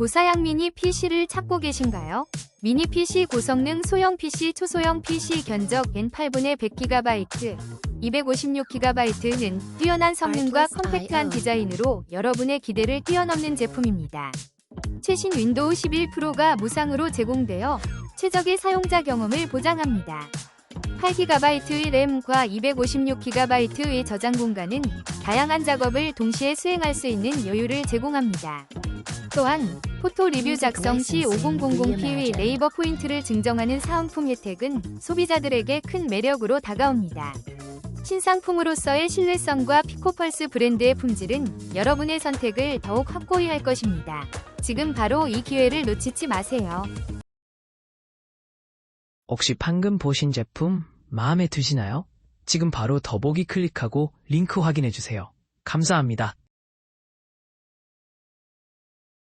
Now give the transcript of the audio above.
고사양 미니 PC를 찾고 계신가요? 미니 PC 고성능 소형 PC 초소형 PC 견적 N8분의 100GB, 256GB는 뛰어난 성능과 컴팩트한 디자인으로 여러분의 기대를 뛰어넘는 제품입니다. 최신 윈도우 11 프로가 무상으로 제공되어 최적의 사용자 경험을 보장합니다. 8GB의 램과 256GB의 저장 공간은 다양한 작업을 동시에 수행할 수 있는 여유를 제공합니다. 또한 포토 리뷰 작성 시 5000P의 네이버 포인트를 증정하는 사은품 혜택은 소비자들에게 큰 매력으로 다가옵니다. 신상품으로서의 신뢰성과 피코펄스 브랜드의 품질은 여러분의 선택을 더욱 확고히 할 것입니다. 지금 바로 이 기회를 놓치지 마세요. 혹시 방금 보신 제품 마음에 드시나요? 지금 바로 더보기 클릭하고 링크 확인해주세요. 감사합니다.